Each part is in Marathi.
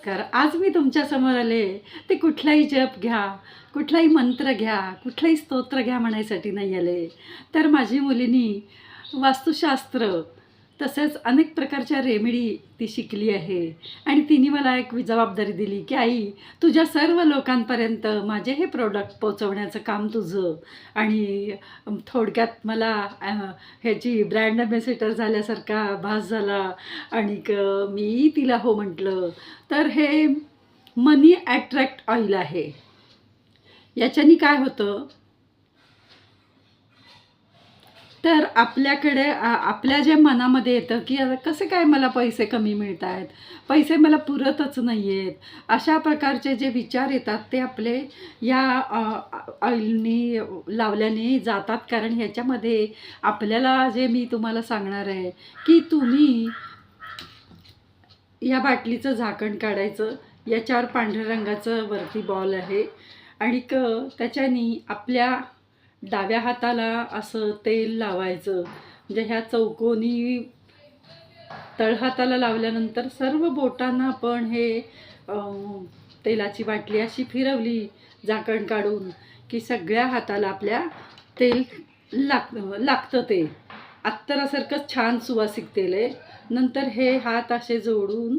नमस्कार. आज मी तुमच्यासमोर आले. ते कुठलाही जप घ्या कुठलाही मंत्र घ्या कुठलाही स्तोत्र घ्या म्हणायसाठी नाही आले. तर माझी मुलीनी वास्तुशास्त्र तसेच अनेक प्रकारच्या रेमेडी ती शिकली आहे. आणि तिने मला एक जबाबदारी दिली की आई तुझ्या सर्व लोकांपर्यंत माझे हे प्रोडक्ट पोचवण्याचं काम तुझं. आणि थोडक्यात मला ह्याची ब्रँड ॲम्बॅसेडर झाल्यासारखा भास झाला. आणि मी तिला हो म्हटलं. तर हे मनी ॲट्रॅक्ट ऑइल आहे. याच्यानी काय होतं? तर आपल्याकडे आपल्या जे मनामध्ये येतं की कसे काय मला पैसे कमी मिळत आहेत पैसे मला पुरतच नाही आहेत अशा प्रकारचे जे विचार येतात ते आपले या ऑइलनी लावल्याने जातात. कारण ह्याच्यामध्ये आपल्याला जे मी तुम्हाला सांगणार आहे की तुम्ही या बाटलीचं झाकण काढायचं. याच्यावर पांढऱ्या रंगाचं वरती बॉल आहे. आणि क त्याच्यानी आपल्या डाव्या हाताला असं तेल लावायचं. म्हणजे ह्या चौकोनी तळहाताला लावल्यानंतर सर्व बोटांना आपण हे तेलाची बाटली अशी फिरवली झाकण काढून की सगळ्या हाताला आपल्या तेल लाग लागतं ते. अत्तरासारखं छान सुवासिक तेल आहे. नंतर हे हात असे जोडून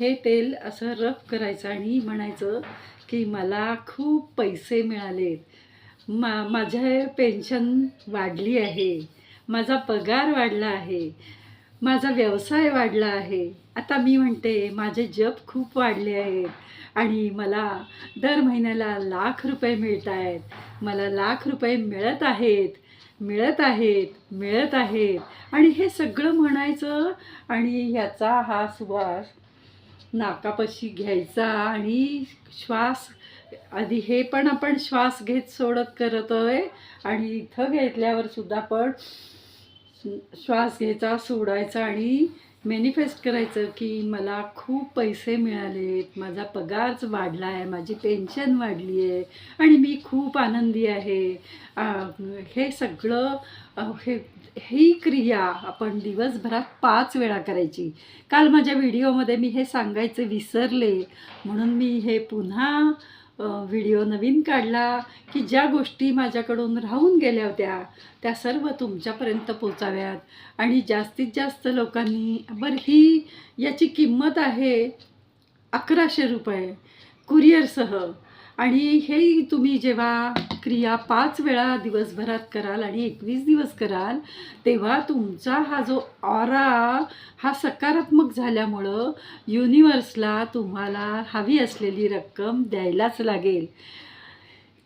हे तेल असं रफ करायचं आणि म्हणायचं की मला खूप पैसे मिळालेत. मा माझं पेन्शन वाढली आहे. माझा पगार वाढला आहे. माझा व्यवसाय वाढला आहे. आता मी म्हणते माझे जप खूप वाढले आहेत. आणि मला दर महिन्याला लाख रुपये मिळत आहेत. मला लाख रुपये मिळत आहेत. मिळत आहेत. मिळत आहेत. आणि हे सगळं म्हणायचं आणि ह्याचा हा सुवास नाकापाशी घ्यायचा आणि श्वास आधी हे पण आपण श्वास घेत सोडत करतोय आणि इथं घेतल्यावर सुद्धा आपण श्वास घ्यायचा सोडायचा आणि मॅनिफेस्ट करायचं की मला खूप पैसे मिळालेत माझा पगारच वाढला आहे माझी पेन्शन वाढली आहे आणि मी खूप आनंदी आहे. हे सगळं हे ही क्रिया आपण दिवसभरात पाच वेळा करायची. काल माझ्या व्हिडिओमध्ये मी हे सांगायचे विसरले म्हणून मी हे पुन्हा व्हिडिओ नवीन काढला की ज्या गोष्टी माझ्याकडून राहून गेल्या होत्या त्या सर्व तुमच्यापर्यंत पोचाव्यात आणि जास्तीत जास्त लोकांनी बरं ही याची किंमत आहे अकराशे रुपये. कुरिअरसह. आणि हे तुम्ही जेव्हा क्रिया पाच वेळा दिवसभरात कराल आणि एकवीस दिवस कराल तेव्हा तुमचा हा जो ऑरा हा सकारात्मक झाल्यामुळं युनिवर्सला तुम्हाला हवी असलेली रक्कम द्यायलाच लागेल.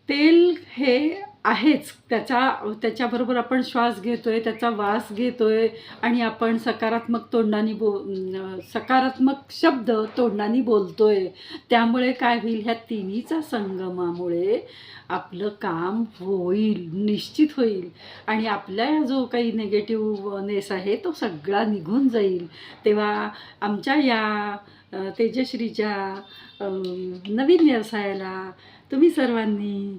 तेल हे आहेच. त्याचा त्याच्याबरोबर आपण श्वास घेतो आहे त्याचा वास घेतो आहे आणि आपण सकारात्मक तोंडाने बो सकारात्मक शब्द तोंडाने आहे त्यामुळे काय होईल? ह्या तिन्हीचा संगमामुळे आपलं काम होईल निश्चित होईल. आणि आपल्या जो काही निगेटिव्हनेस आहे तो सगळा निघून जाईल. तेव्हा आमच्या या तेजश्रीच्या नवीन व्यवसायाला तुम्ही सर्वांनी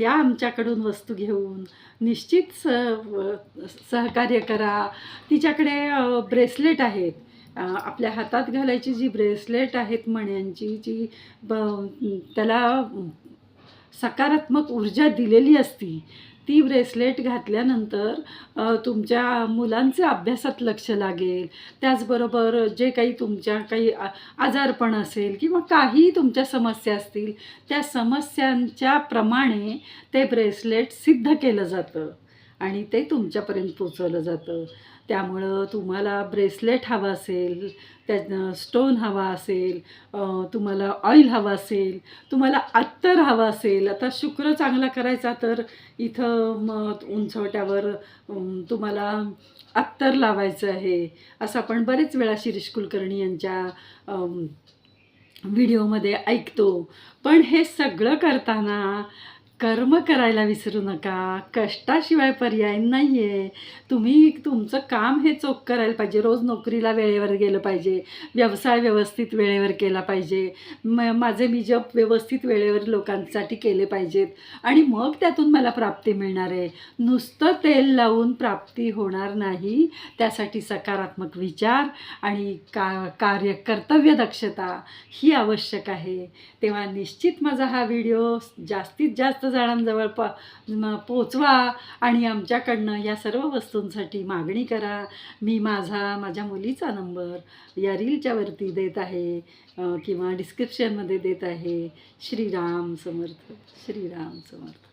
या आमच्याकडून वस्तू घेऊन निश्चित स सहकार्य करा. तिच्याकडे ब्रेसलेट आहेत. आपल्या हातात घालायची जी ब्रेसलेट आहेत मण्यांची जी ब त्याला सकारात्मक ऊर्जा दिलेली असती ती ब्रेसलेट घातल्यानंतर तुमच्या मुलांचे अभ्यासात लक्ष लागेल. त्याचबरोबर जे काही तुमच्या काही आजारपण असेल किंवा काही तुमच्या समस्या असतील त्या समस्यांच्या प्रमाणे ते ब्रेसलेट सिद्ध केलं जातं आणि ते तुमच्यापर्यंत पोचवलं जातं. त्यामुळं तुम्हाला ब्रेसलेट हवा असेल त्या स्टोन हवा असेल तुम्हाला ऑइल हवा असेल तुम्हाला अत्तर हवा असेल आता शुक्र चांगला करायचा तर इथं मग उंचवट्यावर तुम्हाला अत्तर लावायचं आहे. असं आपण बरेच वेळा शिरीष कुलकर्णी यांच्या व्हिडिओमध्ये ऐकतो. पण हे सगळं करताना कर्म करायला विसरू नका. कष्टाशिवाय पर्याय नाही आहे तुम्ही तुमचं काम हे चोख करायला पाहिजे. रोज नोकरीला वेळेवर गेलं पाहिजे. व्यवसाय व्यवस्थित वेळेवर केला पाहिजे. म माझे मी जप व्यवस्थित वेळेवर लोकांसाठी केले पाहिजेत. आणि मग त्यातून मला प्राप्ती मिळणार आहे. नुसतं तेल लावून प्राप्ती होणार नाही. त्यासाठी सकारात्मक विचार आणि का कार्य कर्तव्य दक्षता ही आवश्यक आहे. तेव्हा निश्चित माझा हा व्हिडिओ जास्तीत जास्त जणांजवळ प पोचवा आणि आमच्याकडनं या सर्व वस्तूंसाठी मागणी करा. मी माझा माझ्या मुलीचा नंबर या रीलच्यावरती देत आहे किंवा डिस्क्रिप्शनमध्ये देत आहे. श्रीराम समर्थ श्रीराम समर्थ.